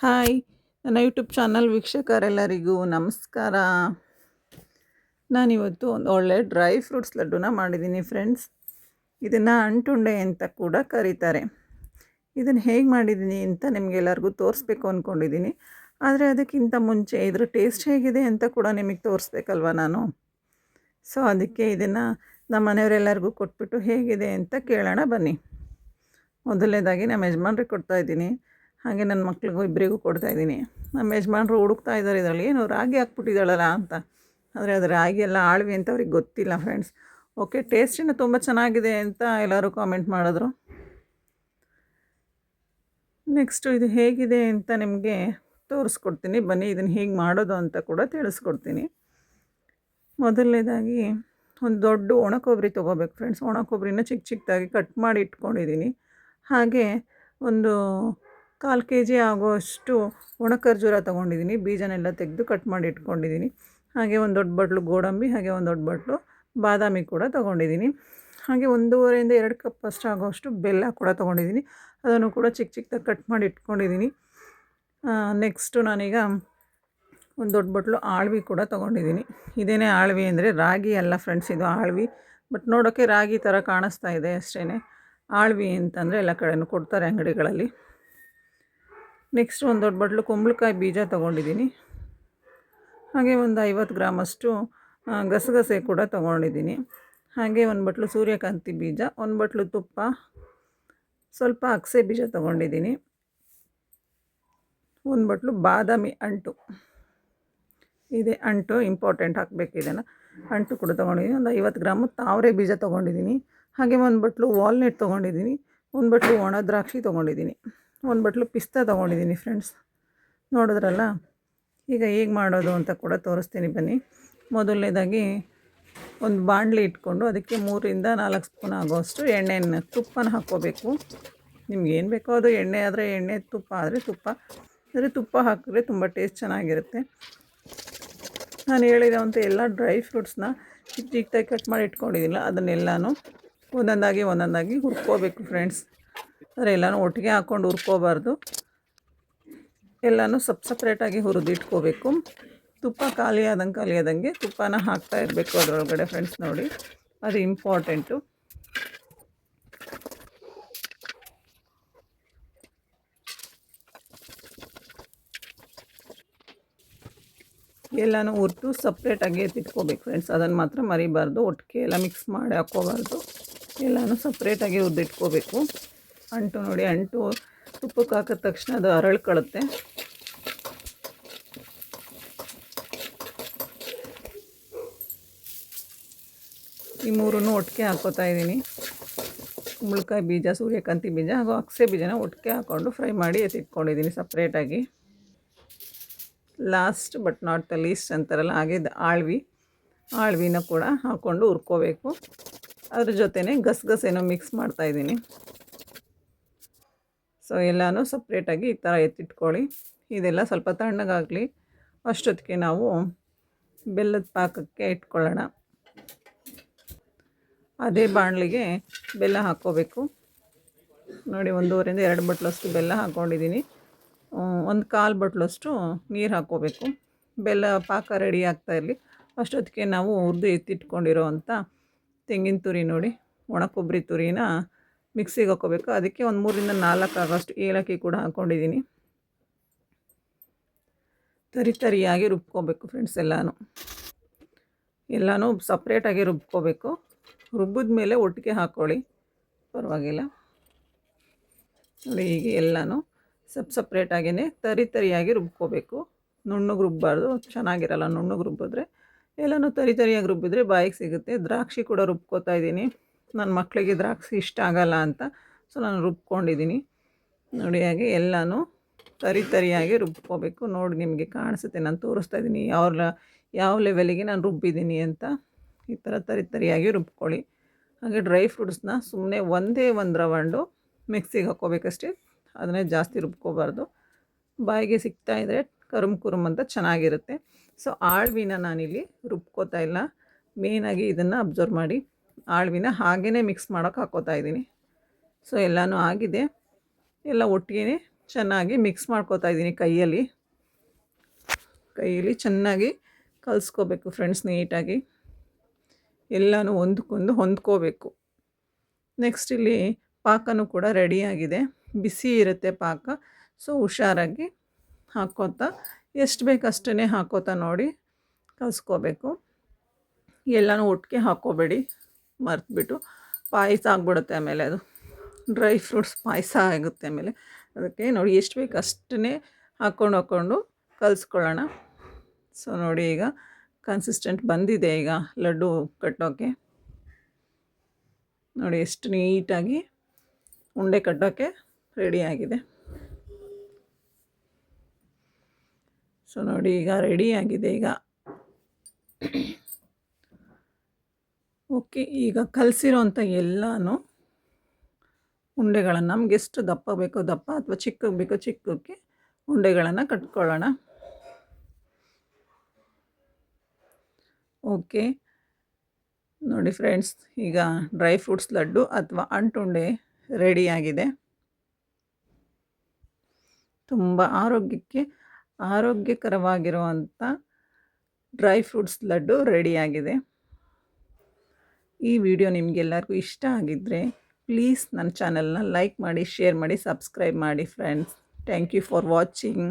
Hi. ನನ್ನ YouTube channel ವೀಕ್ಷಕರೆಲ್ಲರಿಗೂ ನಮಸ್ಕಾರ. ನಾನಿವತ್ತು ಒಂದು ಒಳ್ಳೆ ಡ್ರೈ ಫ್ರೂಟ್ಸ್ ಲಡ್ಡುನ ಮಾಡಿದ್ದೀನಿ ಫ್ರೆಂಡ್ಸ್. ಇದನ್ನು ಅಂಟುಂಡೆ ಅಂತ ಕೂಡ ಕರೀತಾರೆ. ಇದನ್ನು ಹೇಗೆ ಮಾಡಿದ್ದೀನಿ ಅಂತ ನಿಮಗೆಲ್ಲರಿಗೂ ತೋರಿಸ್ಬೇಕು ಅಂದ್ಕೊಂಡಿದ್ದೀನಿ ಆದರೆ ಅದಕ್ಕಿಂತ ಮುಂಚೆ ಇದ್ರ ಟೇಸ್ಟ್ ಹೇಗಿದೆ ಅಂತ ಕೂಡ ನಿಮಗೆ ತೋರಿಸ್ಬೇಕಲ್ವ ನಾನು? ಸೊ, ಅದಕ್ಕೆ ಇದನ್ನು ನಮ್ಮ ಮನೆಯವರೆಲ್ಲರಿಗೂ ಕೊಟ್ಬಿಟ್ಟು ಹೇಗಿದೆ ಅಂತ ಕೇಳೋಣ ಬನ್ನಿ. ಮೊದಲನೇದಾಗಿ ನಮ್ಮ ಯಜಮಾನ್ರಿಗೆ ಕೊಡ್ತಾಯಿದ್ದೀನಿ ಹಾಗೆ ನನ್ನ ಮಕ್ಳಿಗೂ ಇಬ್ಬರಿಗೂ ಕೊಡ್ತಾಯಿದ್ದೀನಿ ನಮ್ಮ ಯಜಮಾನ್ರು ಹುಡುಕ್ತಾ ಇದ್ದಾರೆ ಇದರಲ್ಲಿ. ಏನು ರಾಗಿ ಹಾಕ್ಬಿಟ್ಟಿದ್ದಾಳಲ್ಲ ಅಂತ. ಆದರೆ ಅದು ರಾಗಿ ಎಲ್ಲ ಆಳ್ವಿ ಅಂತ ಅವ್ರಿಗೆ ಗೊತ್ತಿಲ್ಲ ಫ್ರೆಂಡ್ಸ್ ಓಕೆ ಟೇಸ್ಟಿನ ತುಂಬ ಚೆನ್ನಾಗಿದೆ ಅಂತ ಎಲ್ಲರೂ ಕಾಮೆಂಟ್ ಮಾಡಿದ್ರು. ನೆಕ್ಸ್ಟು ಇದು ಹೇಗಿದೆ ಅಂತ ನಿಮಗೆ ತೋರಿಸ್ಕೊಡ್ತೀನಿ. ಬನ್ನಿ ಇದನ್ನು ಹೇಗೆ ಮಾಡೋದು ಅಂತ ಕೂಡ ತಿಳಿಸ್ಕೊಡ್ತೀನಿ. ಮೊದಲನೇದಾಗಿ ಒಂದು ದೊಡ್ಡ ಒಣ ಕೊಬ್ಬರಿ ತೊಗೋಬೇಕು ಫ್ರೆಂಡ್ಸ್ ಒಣ ಕೊಬ್ಬರಿನ ಚಿಕ್ಕ ಚಿಕ್ಕದಾಗಿ ಕಟ್ ಮಾಡಿ ಇಟ್ಕೊಂಡಿದ್ದೀನಿ. ಹಾಗೆ ಒಂದು ಕಾಲು ಕೆ ಜಿ ಆಗೋಷ್ಟು ಒಣ ಖರ್ಜೂರ ತೊಗೊಂಡಿದ್ದೀನಿ. ಬೀಜನೆಲ್ಲ ತೆಗೆದು ಕಟ್ ಮಾಡಿ ಇಟ್ಕೊಂಡಿದ್ದೀನಿ. ಹಾಗೆ ಒಂದು ದೊಡ್ಡ ಬಟ್ಲು ಗೋಡಂಬಿ, ಹಾಗೆ ಒಂದು ದೊಡ್ಡ ಬಟ್ಲು ಬಾದಾಮಿ ಕೂಡ ತೊಗೊಂಡಿದ್ದೀನಿ. ಹಾಗೆ ಒಂದೂವರೆಯಿಂದ ಎರಡು ಕಪ್ ಅಷ್ಟು ಆಗೋಷ್ಟು ಬೆಲ್ಲ ಕೂಡ ತೊಗೊಂಡಿದ್ದೀನಿ. ಅದನ್ನು ಕೂಡ ಚಿಕ್ಕ ಚಿಕ್ಕದಾಗಿ ಕಟ್ ಮಾಡಿ ಇಟ್ಕೊಂಡಿದ್ದೀನಿ. ನೆಕ್ಸ್ಟು ನಾನೀಗ ಒಂದು ದೊಡ್ಡ ಬಟ್ಲು ಆಳ್ವಿ ಕೂಡ ತೊಗೊಂಡಿದ್ದೀನಿ. ಇದೇನೇ ಆಳ್ವಿ ಅಂದರೆ ರಾಗಿ ಅಲ್ಲ ಫ್ರೆಂಡ್ಸ್ ಇದು ಆಳ್ವಿ. ಬಟ್ ನೋಡೋಕ್ಕೆ ರಾಗಿ ಥರ ಕಾಣಿಸ್ತಾ ಇದೆ ಅಷ್ಟೇ ಆಳ್ವಿ ಅಂತಂದರೆ ಎಲ್ಲ ಕಡೆಯೂ ಕೊಡ್ತಾರೆ ಅಂಗಡಿಗಳಲ್ಲಿ. ನೆಕ್ಸ್ಟ್ ಒಂದು ದೊಡ್ಡ ಬಟ್ಲು ಕುಂಬಳಕಾಯಿ ಬೀಜ ತೊಗೊಂಡಿದ್ದೀನಿ. ಹಾಗೆ ಒಂದು ಐವತ್ತು ಗ್ರಾಮಷ್ಟು ಗಸಗಸೆ ಕೂಡ ತೊಗೊಂಡಿದ್ದೀನಿ. ಹಾಗೆ ಒಂದು ಬಟ್ಲು ಸೂರ್ಯಕಾಂತಿ ಬೀಜ, ಒಂದು ಬಟ್ಲು ತುಪ್ಪ, ಸ್ವಲ್ಪ ಅಗಸೆ ಬೀಜ ತೊಗೊಂಡಿದ್ದೀನಿ. ಒಂದು ಬಟ್ಲು ಬಾದಾಮಿ ಅಂಟು. ಇದೆ ಅಂಟು ಇಂಪಾರ್ಟೆಂಟ್ ಹಾಕಬೇಕು ಇದನ್ನು. ಅಂಟು ಕೂಡ ತೊಗೊಂಡಿದ್ದೀನಿ. ಒಂದು ಐವತ್ತು ಗ್ರಾಮು ತಾವರೆ ಬೀಜ ತೊಗೊಂಡಿದ್ದೀನಿ. ಹಾಗೆ ಒಂದು ಬಟ್ಲು ವಾಲ್ನೆಟ್ ತೊಗೊಂಡಿದ್ದೀನಿ. ಒಂದು ಬಟ್ಲು ಒಣ ದ್ರಾಕ್ಷಿ ತೊಗೊಂಡಿದ್ದೀನಿ. ಒಂದು ಬಟ್ಲು ಪಿಸ್ತಾ ತೊಗೊಂಡಿದ್ದೀನಿ ಫ್ರೆಂಡ್ಸ್ ನೋಡಿದ್ರಲ್ಲ? ಈಗ ಹೇಗೆ ಮಾಡೋದು ಅಂತ ಕೂಡ ತೋರಿಸ್ತೀನಿ ಬನ್ನಿ. ಮೊದಲನೇದಾಗಿ ಒಂದು ಬಾಣಲಿ ಇಟ್ಕೊಂಡು ಅದಕ್ಕೆ ಮೂರಿಂದ ನಾಲ್ಕು ಸ್ಪೂನ್ ಆಗೋಷ್ಟು ಎಣ್ಣೆನ ತುಪ್ಪನ ಹಾಕ್ಕೋಬೇಕು. ನಿಮ್ಗೆ ಏನು ಬೇಕೋ ಅದು ಎಣ್ಣೆ ಆದರೆ ಎಣ್ಣೆ, ತುಪ್ಪ ಆದರೆ ತುಪ್ಪ. ಅಂದರೆ ತುಪ್ಪ ಹಾಕಿದ್ರೆ ತುಂಬ ಟೇಸ್ಟ್ ಚೆನ್ನಾಗಿರುತ್ತೆ. ನಾನು ಹೇಳಿರೋವಂಥ ಎಲ್ಲ ಡ್ರೈ ಫ್ರೂಟ್ಸ್ನ ಚಿಕ್ಕ ಚಿಕ್ಕದಾಗಿ ಕಟ್ ಮಾಡಿ ಇಟ್ಕೊಂಡಿದ್ದಿಲ್ಲ ಅದನ್ನೆಲ್ಲನೂ ಒಂದೊಂದಾಗಿ ಒಂದೊಂದಾಗಿ ಹುರ್ಕೋಬೇಕು ಫ್ರೆಂಡ್ಸ್ ಆದರೆ ಎಲ್ಲನೂ ಒಟ್ಟಿಗೆ ಹಾಕ್ಕೊಂಡು ಹುರ್ಕೋಬಾರ್ದು. ಎಲ್ಲನೂ ಸಪ್ ಸಪ್ರೇಟಾಗಿ ಹುರಿದು ಇಟ್ಕೋಬೇಕು ತುಪ್ಪ ಖಾಲಿ ಆದಂಗೆ ಖಾಲಿ ಆದಂಗೆ ತುಪ್ಪನ ಹಾಕ್ತಾ ಇರಬೇಕು ಅದರೊಳಗಡೆ ಫ್ರೆಂಡ್ಸ್ ನೋಡಿ. ಅದು ಇಂಪಾರ್ಟೆಂಟು ಎಲ್ಲನೂ ಹುರಿದು ಸಪ್ರೇಟಾಗಿ ಎತ್ತಿಟ್ಕೋಬೇಕು ಫ್ರೆಂಡ್ಸ್ ಅದನ್ನು ಮಾತ್ರ ಮರಿಬಾರ್ದು. ಒಟ್ಟಿಗೆ ಎಲ್ಲ ಮಿಕ್ಸ್ ಮಾಡಿ ಹಾಕ್ಕೋಬಾರ್ದು. ಎಲ್ಲನೂ ಸಪ್ರೇಟಾಗಿ ಹುರಿದಿಟ್ಕೋಬೇಕು. ಅಂಟು ನೋಡಿ, ಅಂಟು ತುಪ್ಪಕ್ಕೆ ಹಾಕಿದ ತಕ್ಷಣ ಅದು ಅರಳ್ಕೊಳ್ಳುತ್ತೆ. ಈ ಮೂರನ್ನು ಒಟ್ಟಿಗೆ ಹಾಕೋತಾ ಇದ್ದೀನಿ. ಕುಂಬಳಕಾಯಿ ಬೀಜ, ಸೂರ್ಯಕಾಂತಿ ಬೀಜ ಹಾಗೂ ಅಕ್ಸೆ ಬೀಜನ ಒಟ್ಟಿಗೆ ಹಾಕ್ಕೊಂಡು ಫ್ರೈ ಮಾಡಿ ಎತ್ತಿಟ್ಕೊಂಡಿದ್ದೀನಿ ಸಪ್ರೇಟಾಗಿ. Last but not the least ಅಂತಾರಲ್ಲ, ಹಾಗೆ ಆಳ್ವಿ. ಆಳ್ವಿನ ಕೂಡ ಹಾಕ್ಕೊಂಡು ಹುರ್ಕೋಬೇಕು. ಅದ್ರ ಜೊತೆನೇ ಗಸಗಸೆನೂ ಮಿಕ್ಸ್ ಮಾಡ್ತಾಯಿದ್ದೀನಿ ಸೊ ಎಲ್ಲನೂ ಸಪ್ರೇಟಾಗಿ ಈ ಥರ ಎತ್ತಿಟ್ಕೊಳ್ಳಿ. ಇದೆಲ್ಲ ಸ್ವಲ್ಪ ತಣ್ಣಗಾಗಲಿ. ಅಷ್ಟೊತ್ತಿಗೆ ನಾವು ಬೆಲ್ಲದ ಪಾಕಕ್ಕೆ ಇಟ್ಕೊಳ್ಳೋಣ. ಅದೇ ಬಾಣಲಿಗೆ ಬೆಲ್ಲ ಹಾಕ್ಕೋಬೇಕು. ನೋಡಿ, ಒಂದೂವರೆಯಿಂದ ಎರಡು ಬಟ್ಲಷ್ಟು ಬೆಲ್ಲ ಹಾಕ್ಕೊಂಡಿದ್ದೀನಿ. ಒಂದು ಕಾಲು ಬಟ್ಲಷ್ಟು ನೀರು ಹಾಕ್ಕೋಬೇಕು. ಬೆಲ್ಲ ಪಾಕ ರೆಡಿ ಆಗ್ತಾ ಇರಲಿ. ಅಷ್ಟೊತ್ತಿಗೆ ನಾವು ಹುರಿದು ಎತ್ತಿಟ್ಕೊಂಡಿರೋ ಅಂಥ ತೆಂಗಿನ ತುರಿ ನೋಡಿ ಒಣ ಕೊಬ್ಬರಿ ತುರಿನ ಮಿಕ್ಸಿಗೆ ಹಾಕೋಬೇಕು. ಅದಕ್ಕೆ ಒಂದು ಮೂರಿಂದ ನಾಲ್ಕು ಆಗೋಷ್ಟು ಏಲಕ್ಕಿ ಕೂಡ ಹಾಕ್ಕೊಂಡಿದ್ದೀನಿ ತರಿ ತರಿಯಾಗಿ ರುಬ್ಕೋಬೇಕು ಫ್ರೆಂಡ್ಸ್ ಎಲ್ಲನೂ. ಎಲ್ಲನೂ ಸಪ್ರೇಟಾಗಿ ರುಬ್ಕೋಬೇಕು. ರುಬ್ಬಿದ ಮೇಲೆ ಒಟ್ಟಿಗೆ ಹಾಕ್ಕೊಳ್ಳಿ ಪರವಾಗಿಲ್ಲ. ನೋಡಿ, ಹೀಗೆ ಎಲ್ಲನೂ ಸಪ್ ಸಪ್ರೇಟಾಗಿಯೇ ತರಿ ತರಿಯಾಗಿ ರುಬ್ಕೋಬೇಕು. ನುಣ್ಣಗೆ ರುಬ್ಬಾರ್ದು. ಚೆನ್ನಾಗಿರಲ್ಲ ನುಣ್ಣಗೆ ರುಬ್ಬಿದ್ರೆ. ಎಲ್ಲನೂ ತರಿ ತರಿಯಾಗಿ ರುಬ್ಬಿದ್ರೆ ಬಾಯಿಗೆ ಸಿಗುತ್ತೆ. ದ್ರಾಕ್ಷಿ ಕೂಡ ರುಬ್ಕೋತಾ ಇದ್ದೀನಿ. ನನ್ನ ಮಕ್ಕಳಿಗೆ ದ್ರಾಕ್ಷಿ ಇಷ್ಟ ಆಗಲ್ಲ ಅಂತ. ಸೊ ನಾನು ರುಬ್ಕೊಂಡಿದ್ದೀನಿ. ನೋಡಿ ಹಾಗೆ ಎಲ್ಲನೂ ತರಿ ತರಿಯಾಗಿ ರುಬ್ಕೋಬೇಕು. ನೋಡಿ ನಿಮಗೆ ಕಾಣಿಸುತ್ತೆ. ನಾನು ತೋರಿಸ್ತಾ ಇದ್ದೀನಿ. ಯಾವ ಯಾವ ಲೆವೆಲಿಗೆ ನಾನು ರುಬ್ಬಿದ್ದೀನಿ ಅಂತ. ಈ ಥರ ತರಿ ತರಿಯಾಗಿ ರುಬ್ಕೊಳ್ಳಿ. ಹಾಗೆ ಡ್ರೈ ಫ್ರೂಟ್ಸ್ನ ಸುಮ್ಮನೆ ಒಂದೇ ಒಂದು ರವಂಡು ಮಿಕ್ಸಿಗೆ ಹಾಕ್ಕೋಬೇಕಷ್ಟೇ. ಅದನ್ನೇ ಜಾಸ್ತಿ ರುಬ್ಕೋಬಾರ್ದು. ಬಾಯಿಗೆ ಸಿಗ್ತಾ ಇದ್ದರೆ ಕರುಮ್ ಕುರುಮ್ ಅಂತ ಚೆನ್ನಾಗಿರುತ್ತೆ. ಸೊ ಆಳ್ವಿನ ನಾನಿಲ್ಲಿ ರುಬ್ಕೋತಾ ಇಲ್ಲ. ಮೇಯ್ನಾಗಿ ಇದನ್ನು ಅಬ್ಸರ್ವ್ ಮಾಡಿ ಆಳ್ವಿನ ಹಾಗೇ ಮಿಕ್ಸ್ ಮಾಡೋಕೆ ಹಾಕೋತಾ ಇದ್ದೀನಿ. ಸೊ ಎಲ್ಲನೂ ಆಗಿದೆ. ಎಲ್ಲ ಒಟ್ಟಿಗೆ ಚೆನ್ನಾಗಿ ಮಿಕ್ಸ್ ಮಾಡ್ಕೋತಾ ಇದ್ದೀನಿ ಕೈಯಲ್ಲಿ. ಕೈಯಲ್ಲಿ ಚೆನ್ನಾಗಿ ಕಲಿಸ್ಕೋಬೇಕು ಫ್ರೆಂಡ್ಸ್ ನೀಟಾಗಿ. ಎಲ್ಲನೂ ಒಂದಕ್ಕೊಂದು ಹೊಂದ್ಕೋಬೇಕು. ನೆಕ್ಸ್ಟ್ ಇಲ್ಲಿ ಪಾಕನೂ ಕೂಡ ರೆಡಿಯಾಗಿದೆ ಬಿಸಿ ಇರುತ್ತೆ ಪಾಕ. ಸೊ ಹುಷಾರಾಗಿ ಹಾಕೋತಾ, ಎಷ್ಟು ಬೇಕು ಹಾಕ್ಕೋತಾ ನೋಡಿ ಕಲಿಸ್ಕೋಬೇಕು. ಎಲ್ಲನೂ ಒಟ್ಟಿಗೆ ಹಾಕ್ಕೋಬೇಡಿ ಮರೆತುಬಿಟ್ಟು ಪಾಯಸ ಆಗ್ಬಿಡುತ್ತೆ ಆಮೇಲೆ ಅದು. ಡ್ರೈ ಫ್ರೂಟ್ಸ್ ಪಾಯಸ ಆಗುತ್ತೆ ಆಮೇಲೆ. ಅದಕ್ಕೆ ನೋಡಿ ಎಷ್ಟು ಬೇಕು ಅಷ್ಟನ್ನೇ ಹಾಕ್ಕೊಂಡು ಹಾಕ್ಕೊಂಡು ಕಲಿಸ್ಕೊಳ್ಳೋಣ. ಸೊ ನೋಡಿ ಈಗ ಕನ್ಸಿಸ್ಟೆಂಟ್ ಬಂದಿದೆ ಈಗ ಲಡ್ಡು ಕಟ್ಟೋಕ್ಕೆ ನೋಡಿ ಎಷ್ಟು ನೀಟಾಗಿ ಉಂಡೆ ಕಟ್ಟೋಕ್ಕೆ ರೆಡಿಯಾಗಿದೆ ಸೊ ನೋಡಿ ಈಗ ರೆಡಿಯಾಗಿದೆ ಈಗ. ಓಕೆ, ಈಗ ಕಲಸಿರೋಂಥ ಎಲ್ಲನೂ ಉಂಡೆಗಳನ್ನು ನಮ್ಗೆ ಎಷ್ಟು ದಪ್ಪ ಬೇಕೋ ದಪ್ಪ ಅಥವಾ ಚಿಕ್ಕಗೆ ಬೇಕೋ ಚಿಕ್ಕಕ್ಕೆ ಉಂಡೆಗಳನ್ನು ಕಟ್ಕೊಳ್ಳೋಣ. ಓಕೆ, ನೋಡಿ ಫ್ರೆಂಡ್ಸ್, ಈಗ ಡ್ರೈ ಫ್ರೂಟ್ಸ್ ಲಡ್ಡು ಅಥವಾ ಅಂಟುಂಡೆ ರೆಡಿಯಾಗಿದೆ ತುಂಬ ಆರೋಗ್ಯಕ್ಕೆ, ಆರೋಗ್ಯಕರವಾಗಿರುವಂಥ ಡ್ರೈ ಫ್ರೂಟ್ಸ್ ಲಡ್ಡು ರೆಡಿಯಾಗಿದೆ ಈ ವಿಡಿಯೋ ನಿಮಗೆಲ್ಲರಿಗೂ ಇಷ್ಟ ಆಗಿದ್ದರೆ ಪ್ಲೀಸ್ ನನ್ನ ಚಾನಲ್ನ ಲೈಕ್ ಮಾಡಿ, ಶೇರ್ ಮಾಡಿ, ಸಬ್ಸ್ಕ್ರೈಬ್ ಮಾಡಿ, friends. Thank you for watching.